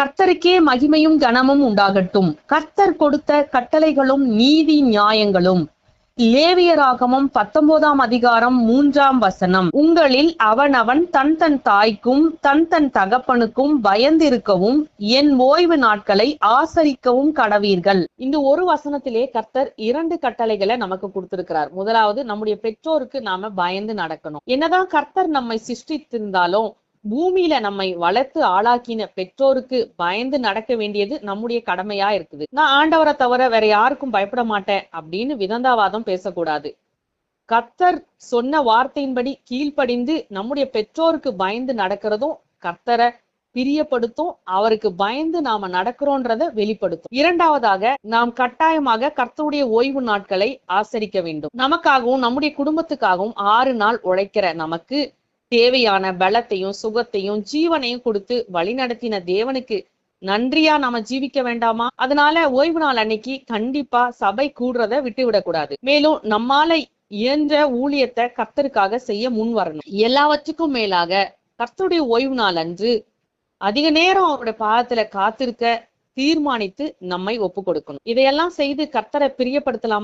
கர்த்தருக்கே மகிமையும் கனமும் உண்டாகட்டும். கர்த்தர் கொடுத்த கட்டளைகளும் நீதி நியாயங்களும். லேவியராகமும் பத்தொன்பதாம் அதிகாரம் மூன்றாம் வசனம். உங்களில் அவனவன் தன் தன் தாய்க்கும் தன் தன் தகப்பனுக்கும் பயந்திருக்கவும் என் ஓய்வு நாட்களை ஆசரிக்கவும் கடவீர்கள். இந்த ஒரு வசனத்திலே கர்த்தர் இரண்டு கட்டளைகளை நமக்கு கொடுத்திருக்கிறார். முதலாவது நம்முடைய பெற்றோருக்கு நாம பயந்து நடக்கணும். என்னதான் கர்த்தர் நம்மை சிருஷ்டித்திருந்தாலும் பூமியில நம்மை வளர்த்து ஆளாக்கின பெற்றோருக்கு பயந்து நடக்க வேண்டியது நம்முடைய கடமையா இருக்குது. நான் ஆண்டவரை தவிர வேற யாருக்கும் பயப்பட மாட்டேன் அப்படின்னு விதந்தாவாதம் பேசக்கூடாது. கர்த்தர் சொன்ன வார்த்தையின்படி கீழ்ப்படிந்து நம்முடைய பெற்றோருக்கு பயந்து நடக்கிறதும் கர்த்தரை பிரியப்படுத்தும் அவருக்கு பயந்து நாம நடக்கிறோன்றத வெளிப்படுத்தும். இரண்டாவதாக நாம் கட்டாயமாக கர்த்தருடைய ஓய்வு நாட்களை ஆசரிக்க வேண்டும். நமக்காகவும் நம்முடைய குடும்பத்துக்காகவும் ஆறு நாள் உழைக்கிற நமக்கு தேவையான பலத்தையும் சுகத்தையும் ஜீவனையும் கொடுத்து வழிநடத்தின தேவனுக்கு நன்றியா நாம ஜீவிக்க வேண்டாமா? அதனால ஓய்வு நாள் அன்னைக்கு கண்டிப்பா சபை கூடுறத விட்டு விடக்கூடாது மேலும் நம்மால இயன்ற ஊழியத்தை கர்த்தருக்காக செய்ய முன் வரணும். எல்லாவற்றுக்கும் மேலாக கர்த்தருடைய ஓய்வு நாள் அன்று அதிக நேரம் அவருடைய பாதத்துல காத்திருக்க தீர்மானித்து நம்மை ஒப்பு கொடுக்கணும். இதையெல்லாம் செய்து கர்த்தரை பிரியப்படுத்தலாமா?